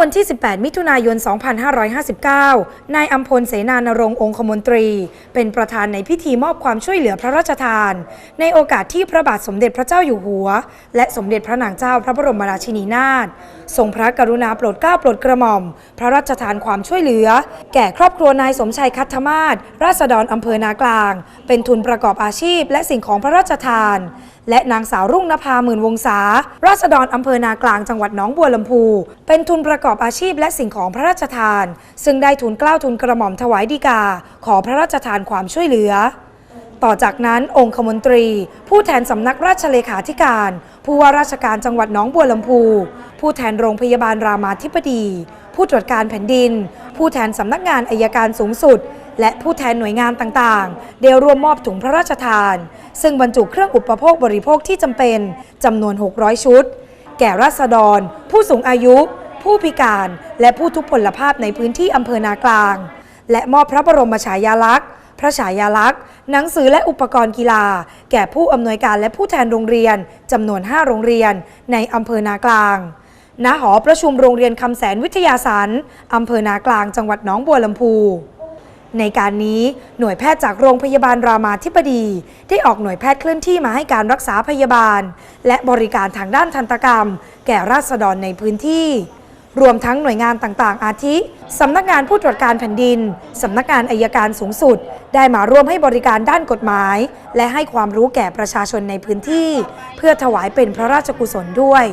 วันที่ 18 มิถุนายน 2559 นายอัมพลเสนานรงค์องคมนตรี เป็นประธานในพิธีมอบความช่วยเหลือพระราชทาน ในโอกาสที่พระบาทสมเด็จพระเจ้าอยู่หัว และสมเด็จพระนางเจ้าพระบรมราชินีนาถทรงพระกรุณาโปรดเกล้าโปรดกระหม่อม พระราชทานความช่วยเหลือ แก่ครอบครัวนายสมชัยคัทธมาศราษฎรอำเภอนากลาง เป็นทุนประกอบอาชีพ และสิ่งของพระราชทาน และนางสาวรุ่งนภาหมื่นวงศาราษฎรอำเภอนากลางจังหวัดหนองบัวลำพู เป็นทุนประกอบอบอาชีพและสิ่งของพระราชทาน ซึ่งได้ทุนกล้าวทุนกระหม่อมถวายดีกา ขอพระราชทานความช่วยเหลือ ต่อจากนั้นองคมนตรี ผู้แทนสำนักราชเลขาธิการ ผู้ว่าราชการจังหวัดหนองบัวลำพู ผู้แทนโรงพยาบาลรามาธิบดี ผู้ตรวจการแผ่นดิน ผู้แทนสำนักงานอายการสูงสุดและผู้แทนหน่วยงานต่างๆ ได้ร่วมมอบถุงพระราชทาน ซึ่งบรรจุเครื่องอุปโภคบริโภคที่จำเป็นจำนวน 600 ชุด แก่ราษฎร ผู้สูงอายุ ผู้พิการและผู้ทุพพลภาพในพื้นที่อำเภอนากลาง และมอบพระบรมฉายาลักษณ์ พระฉายาลักษณ์ หนังสือและอุปกรณ์กีฬา แก่ผู้อำนวยการและผู้แทนโรงเรียนจำนวน 5 โรงเรียนในอำเภอนากลางณหอประชุมโรงเรียนคำแสนวิทยาสันอำเภอนากลางจังหวัดหนองบัวลำพูในการนี้หน่วยแพทย์จากโรงพยาบาลรามาธิบดี ได้ออกหน่วยแพทย์เคลื่อนที่มาให้การรักษาพยาบาล และบริการทางด้านทันตกรรม แก่ราษฎรในพื้นที่ รวมทั้งหน่วยงานต่างๆ อาทิ สำนักงานผู้ตรวจการแผ่นดิน สำนักงานอายการสูงสุด ได้มาร่วมให้บริการด้านกฎหมาย และให้ความรู้แก่ประชาชนในพื้นที่ เพื่อถวายเป็นพระราชกุศลด้วย